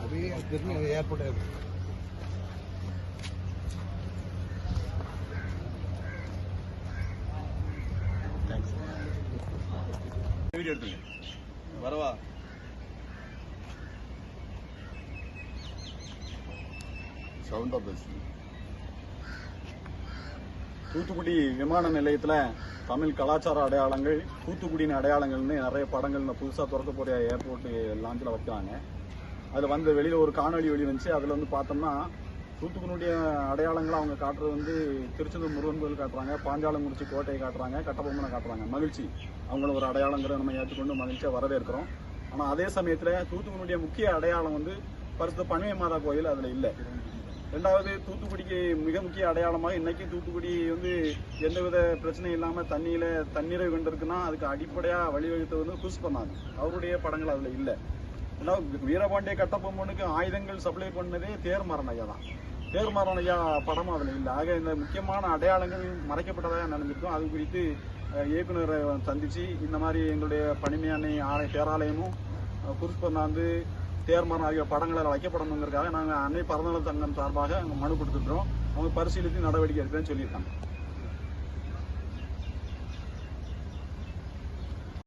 अभी कितने एयरपोर्ट है வீடியோ எடுத்துங்க வரவா சவுண்டா பேசுங்க தூத்துக்குடி விமான நிலையத்தில் தமிழ் கலாச்சார அடையாளங்கள் தூத்துக்குடியின் அடையாளங்கள்னு நிறைய படங்கள் இந்த புதுசாக திறக்க போகிற ஏர்போர்ட் லாஞ்சில் வைக்கிறாங்க. அதில் வந்து வெளியில் ஒரு காணொளி வெளி வந்துச்சு. அதில் வந்து பார்த்தோம்னா தூத்துக்குடியுடைய அடையாளங்களை அவங்க காட்டுறது வந்து திருச்செந்தூர் முருகன் கோயில் காட்டுறாங்க பாஞ்சாலங்குறிச்சி கோட்டையை காட்டுறாங்க கட்டபொம்மனை காட்டுறாங்க. மகிழ்ச்சி. அவங்கள ஒரு அடையாளங்கிற நம்ம ஏற்றுக்கொண்டு மகிழ்ச்சியாக வரவேற்கிறோம். ஆனால் அதே சமயத்தில் தூத்துக்குடியுடைய முக்கிய அடையாளம் வந்து பரிசுத்த பனிமை மாதா கோயில் அதில் இல்லை. ரெண்டாவது தூத்துக்குடிக்கு மிக முக்கிய அடையாளமாக இன்னைக்கு தூத்துக்குடி வந்து எந்தவித பிரச்சனையும் இல்லாமல் தண்ணியில் தண்ணீரை கொண்டிருக்குன்னா அதுக்கு அடிப்படையாக வழிவகுத்தது வந்து புஷ் பண்ணாங்க. அவருடைய படங்கள் அதில் இல்லை. ரெண்டாவது வீரபாண்டிய கட்டபொம்மனுக்கு ஆயுதங்கள் சப்ளை பண்ணதே தேர் ஐயா தான். தேர் ஐயா படம் அதில் இல்லை. ஆக இந்த முக்கியமான அடையாளங்கள் மறைக்கப்பட்டதாக நடந்திருக்கும் அது குறித்து இயக்குநரை இயக்குனரை சந்திச்சு இந்த மாதிரி எங்களுடைய பனிமையானை ஆலை பேராலயமும் அஹ், புஷ்பண்ணாந்து ஆகிய படங்களால் வைக்கப்படணுங்கிறதுக்காக நாங்கள் அன்னை பரந்தள சங்கம் சார்பாக அங்கே மனு கொடுத்துருக்கோம் அவங்க பரிசீலித்து நடவடிக்கை எடுக்கிறேன்னு சொல்லியிருக்காங்க.